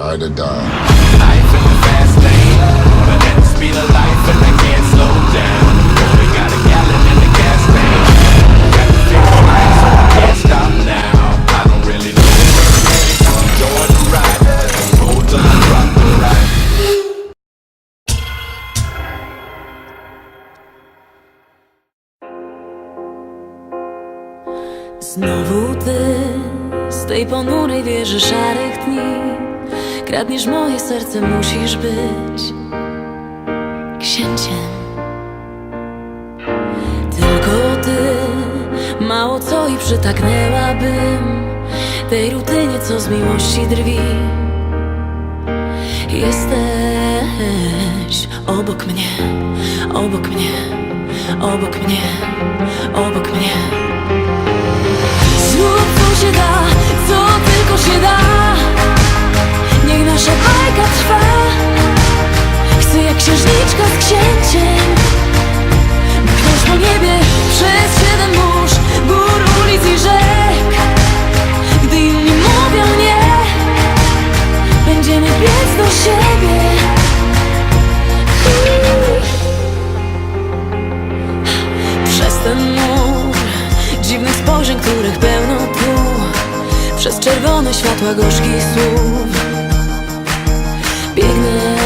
Ride or die. Life in the fast lane, but at the speed of life and I can't slow down. Only got a gallon in the gas tank. Got the fix right, so I can't stop now. I don't really know where I'm enjoying the ride. Till I drop the ride. Znowu ty z tej ponurej wieży szarych dni Kradniesz moje serce, musisz być księciem. Tylko ty, mało co i przytaknęłabym Tej rutynie, co z miłości drwi. Jesteś obok mnie, obok mnie, obok mnie, obok mnie Pełnych spojrzeń, których pełno tu Przez czerwone światła gorzkich słów. Biegnę